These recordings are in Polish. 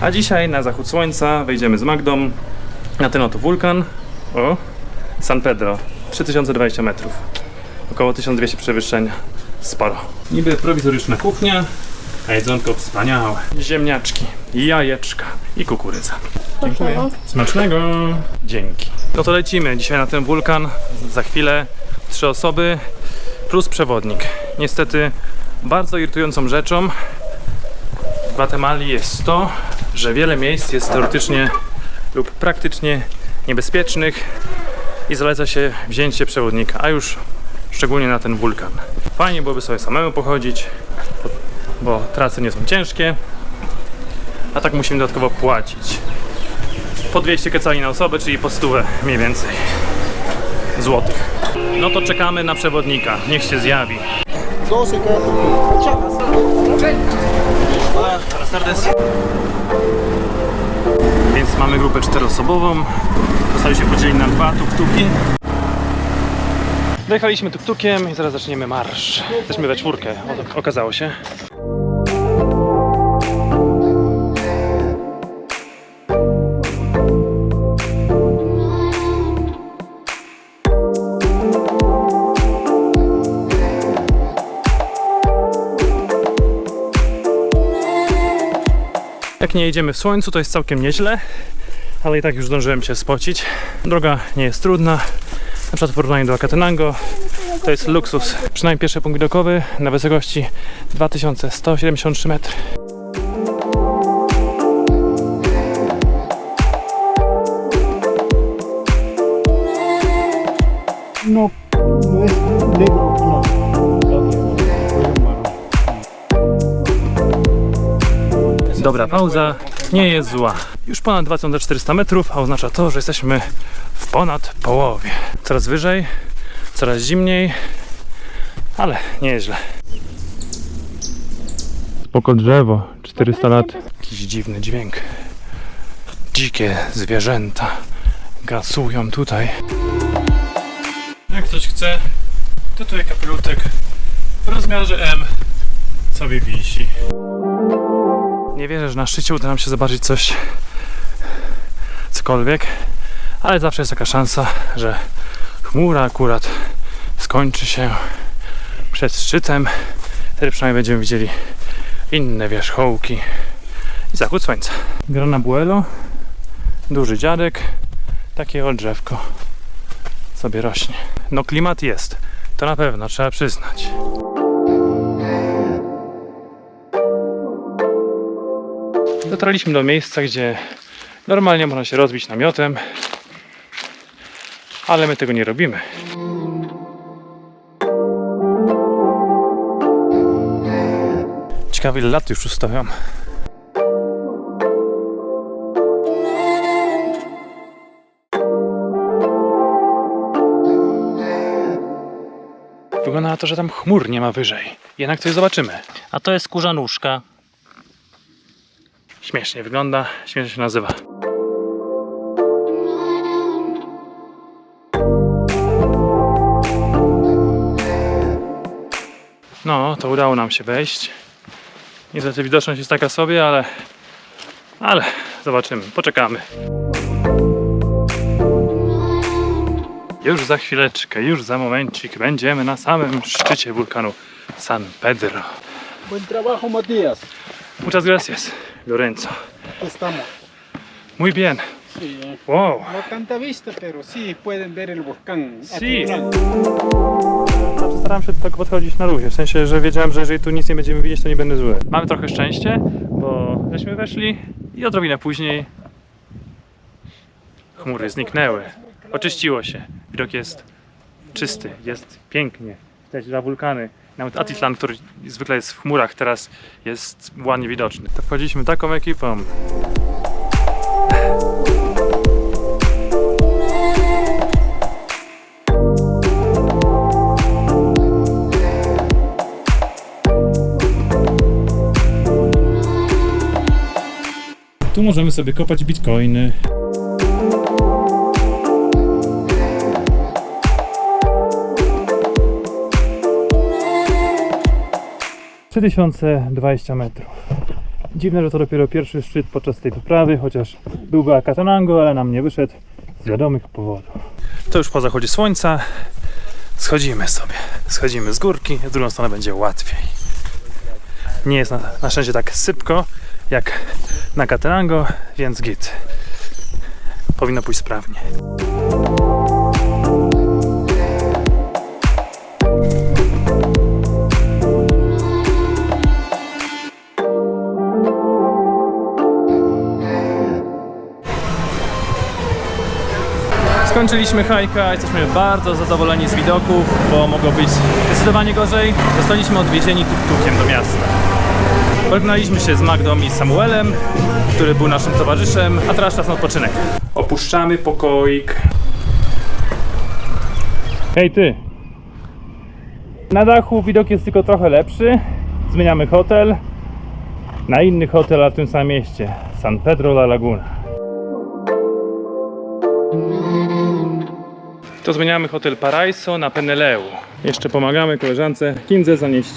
A dzisiaj na zachód słońca wejdziemy z Magdą na ten oto wulkan. O, San Pedro. 3020 metrów. Około 1200 przewyższenia. Sporo. Niby prowizoryczna kuchnia, a jedzonko wspaniałe. Ziemniaczki, jajeczka i kukurydza. Dziękuję. Smacznego. Dzięki. No to lecimy dzisiaj na ten wulkan. Za chwilę trzy osoby plus przewodnik. Niestety bardzo irytującą rzeczą Gwatemali jest to, że wiele miejsc jest teoretycznie lub praktycznie niebezpiecznych i zaleca się wzięcie przewodnika, a już szczególnie na ten wulkan. Fajnie byłoby sobie samemu pochodzić, bo, trasy nie są ciężkie, a tak musimy dodatkowo płacić. Po 200 kecali na osobę, czyli po stówę mniej więcej złotych. No to czekamy na przewodnika, niech się zjawi. 12 queda tu. Chao. Buenas tardes. Więc mamy grupę czteroosobową. Zostali się podzielić na dwa tuktuki. Dojechaliśmy tuktukiem i zaraz zaczniemy marsz. Jesteśmy we czwórkę, okazało się. Nie jedziemy w słońcu, to jest całkiem nieźle, ale i tak już zdążyłem się spocić. Droga nie jest trudna, na przykład w porównaniu do Akatenango to jest luksus. Przynajmniej pierwszy punkt widokowy na wysokości 2173 metry. Dobra pauza, nie jest zła. Już ponad 2400 metrów, a oznacza to, że jesteśmy w ponad połowie. Coraz wyżej, coraz zimniej, ale nieźle. Spoko drzewo, 400 lat. Jakiś dziwny dźwięk. Dzikie zwierzęta grasują tutaj. Jak ktoś chce, to tutaj kapelutek w rozmiarze M sobie wisi. Nie wierzę, że na szczycie uda nam się zobaczyć coś, cokolwiek, ale zawsze jest taka szansa, że chmura akurat skończy się przed szczytem. Wtedy przynajmniej będziemy widzieli inne wierzchołki i zachód słońca. Grana Buelo, duży dziadek, takie drzewko sobie rośnie. No klimat jest, to na pewno trzeba przyznać. Dotarliśmy do miejsca, gdzie normalnie można się rozbić namiotem, ale my tego nie robimy. Ciekawe ile lat już ustawiam. Wygląda na to, że tam chmur nie ma wyżej. Jednak coś zobaczymy. A to jest kurza nóżka. Śmiesznie wygląda, śmiesznie się nazywa. No, to udało nam się wejść. Niestety widoczność jest taka sobie, ale, ale zobaczymy, poczekamy. Już za chwileczkę, już za momencik będziemy na samym szczycie wulkanu San Pedro. Buen trabajo, Matías. Muchas gracias, Lorenzo. Aquí estamos. Muy bien. Sí. Wow. No tanta vista, pero sí pueden ver el volcán. Sí. Znaczy, Staram się do tego podchodzić na luzie, w sensie, że wiedziałem, że jeżeli tu nic nie będziemy widzieć, to nie będę zły. Mamy trochę szczęście, bo żeśmy weszli i odrobinę później chmury zniknęły. Oczyściło się. Widok jest czysty, jest pięknie. Widać dwa wulkany. Nawet Atitlan, który zwykle jest w chmurach, teraz jest ładnie widoczny. To wchodziliśmy taką ekipą. Tu możemy sobie kopać bitcoiny. Trzy tysiące dwadzieścia metrów. Dziwne, że to dopiero pierwszy szczyt podczas tej wyprawy, chociaż byłby Akatanango, ale nam nie wyszedł z wiadomych powodów. To już po zachodzie słońca. Schodzimy sobie. Schodzimy z górki, z drugą stronę będzie łatwiej. Nie jest na, na szczęście tak sypko jak na Katenango, więc git. Powinno pójść sprawnie. Skończyliśmy hajka, jesteśmy bardzo zadowoleni z widoków, bo mogło być zdecydowanie gorzej. Zostaliśmy odwiezieni tuk-tukiem do miasta. Pożegnaliśmy się z Magdą i Samuelem, który był naszym towarzyszem, a teraz czas na odpoczynek. Opuszczamy pokoik. Hej ty! Na dachu widok jest tylko trochę lepszy. Zmieniamy hotel na inny hotel, a w tym samym mieście. San Pedro La Laguna. To zmieniamy hotel Paraiso na Peneleu. Jeszcze pomagamy koleżance Kindze zanieść,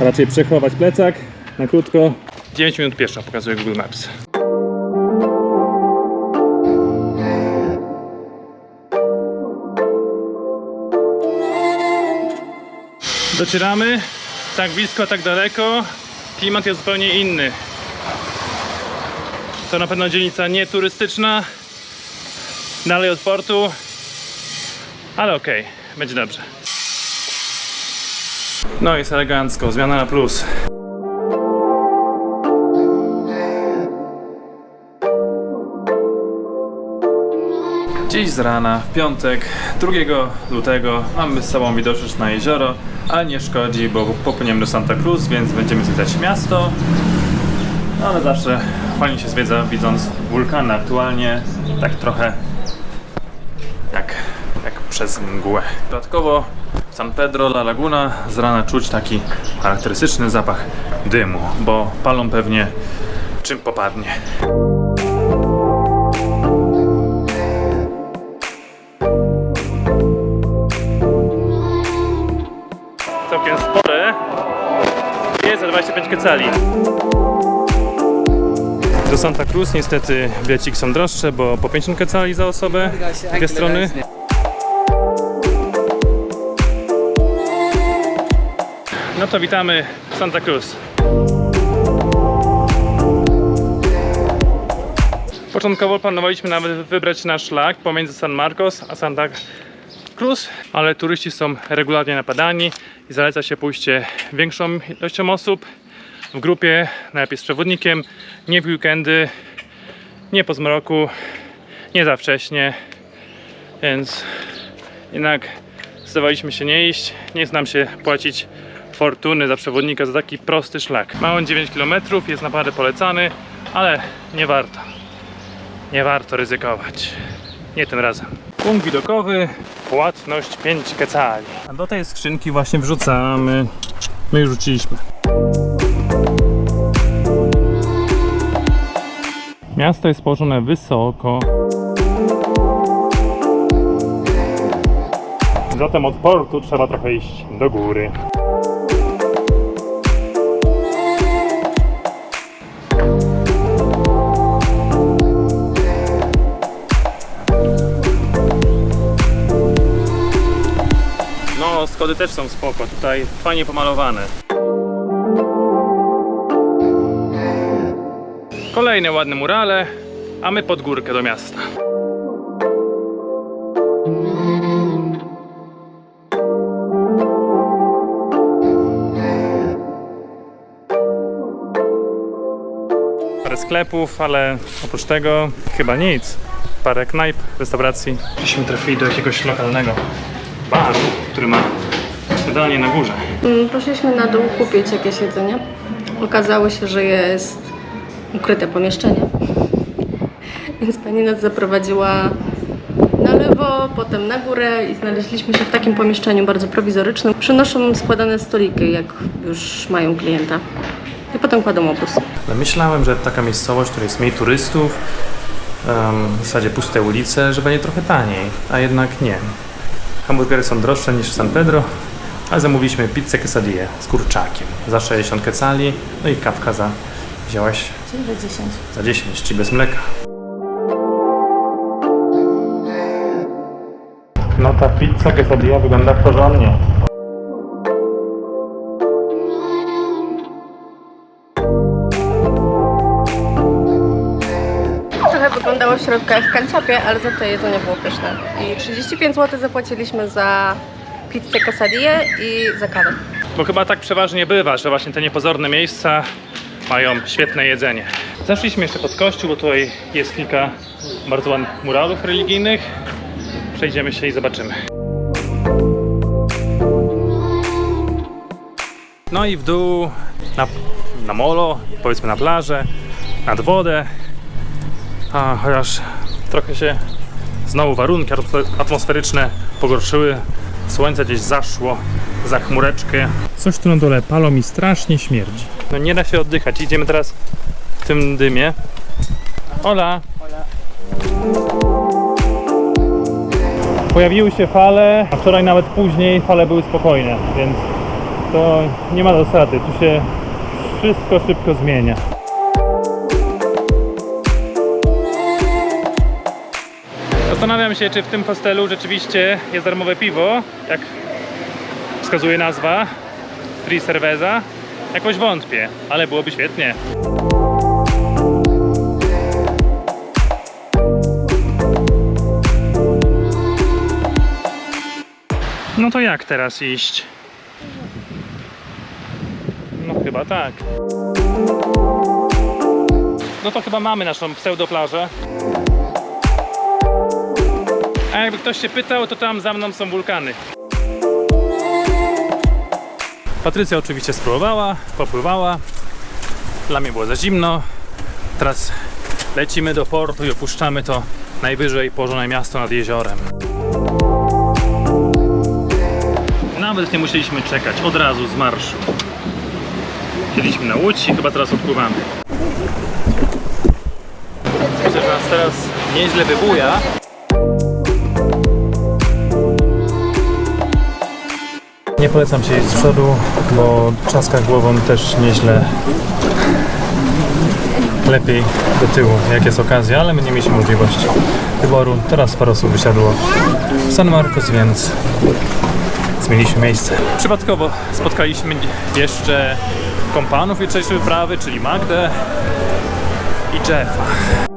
a raczej przechować plecak na krótko. 9 minut pieszo pokazuje Google Maps. Docieramy tak blisko, tak daleko. Klimat jest zupełnie inny. To na pewno dzielnica nieturystyczna, dalej od portu, ale okej, będzie dobrze. No jest elegancko, zmiana na plus. Dziś z rana, w piątek, 2 lutego, mamy z sobą widoczność na jezioro, ale nie szkodzi, bo popłyniemy do Santa Cruz, więc będziemy zwiedzać miasto. No ale zawsze fajnie się zwiedza, widząc wulkany aktualnie, tak trochę jak, jak przez mgłę. Dodatkowo San Pedro La Laguna z rana czuć taki charakterystyczny zapach dymu, bo palą pewnie czym popadnie. Santa Cruz niestety bileciki są droższe, bo po 50 kecali za osobę. Dwie strony. No to witamy w Santa Cruz. Początkowo planowaliśmy nawet wybrać nasz szlak pomiędzy San Marcos a Santa Cruz, ale turyści są regularnie napadani i zaleca się pójście większą ilością osób w grupie, najlepiej z przewodnikiem, nie w weekendy, nie po zmroku, nie za wcześnie, więc jednak zdecydowaliśmy się nie iść. Nie jest nam się płacić fortuny za przewodnika za taki prosty szlak. Ma on 9 km, jest naprawdę polecany, ale nie warto. Nie warto ryzykować. Nie tym razem. Punkt widokowy, płatność 5 kecali. A do tej skrzynki właśnie wrzucamy. My już rzuciliśmy. Miasto jest położone wysoko. Zatem od portu trzeba trochę iść do góry. Schody też są spoko, tutaj fajnie pomalowane. Kolejne ładne murale, a my pod górkę do miasta. Parę sklepów, ale oprócz tego chyba nic. Parę knajp, restauracji. Żeśmy trafili do jakiegoś lokalnego baru, który ma jadalnię na górze. Mm, Poszliśmy na dół kupić jakieś jedzenie. Okazało się, że jest ukryte pomieszczenie. Więc pani nas zaprowadziła na lewo, potem na górę i znaleźliśmy się w takim pomieszczeniu bardzo prowizorycznym. Przynoszą składane stoliki, jak już mają klienta. I potem kładą obóz. Ale myślałem, że taka miejscowość, w której jest mniej turystów, w zasadzie puste ulice, że będzie trochę taniej, a jednak nie. Hamburgery są droższe niż w San Pedro, A zamówiliśmy pizzę quesadillę z kurczakiem za 60 kecali, no i kawka za, wzięłaś Czyli za 10. za 10, czyli bez mleka. No ta pizza quesadilla wygląda porządnie. Trochę wyglądało w środku jak w kanciapie, ale za to jedzenie było pyszne. I 35 zł zapłaciliśmy za pizzę quesadillę i za kawę. Bo chyba tak przeważnie bywa, że właśnie te niepozorne miejsca mają świetne jedzenie. Zaszliśmy jeszcze pod kościół, bo tutaj jest kilka bardzo ładnych muralów religijnych. Przejdziemy się i zobaczymy. No i w dół na, na molo, powiedzmy na plażę, nad wodę. A chociaż trochę się znowu warunki atmosfe- atmosferyczne pogorszyły. Słońce gdzieś zaszło za chmureczkę. Coś tu na dole palą mi strasznie śmierdzi. No nie da się oddychać. Idziemy teraz w tym dymie. Ola. Pojawiły się fale, a wczoraj nawet później fale były spokojne, więc to nie ma zasady. Tu się wszystko szybko zmienia. Zastanawiam się, czy w tym hostelu rzeczywiście jest darmowe piwo, jak wskazuje nazwa Free Cerveza. Jakoś wątpię, ale byłoby świetnie. No to jak teraz iść? No chyba tak. No to chyba mamy naszą pseudoplażę. A jakby ktoś się pytał, to tam za mną są wulkany. Patrycja oczywiście spróbowała, popływała. Dla mnie było za zimno. Teraz lecimy do portu i opuszczamy to najwyżej położone miasto nad jeziorem. Nawet nie musieliśmy czekać, od razu z marszu. Siedliśmy na łódź i chyba teraz odpływamy. Myślę, że nas teraz nieźle wybuja. Nie polecam się jeść z przodu, bo trzaska głową też nieźle. Lepiej do tyłu, jak jest okazja, ale my nie mieliśmy możliwości wyboru. Teraz parę osób wysiadło w San Marcos, więc zmieniliśmy miejsce. Przypadkowo spotkaliśmy jeszcze kompanów jutrzejszej wyprawy, czyli Magdę i Jeffa.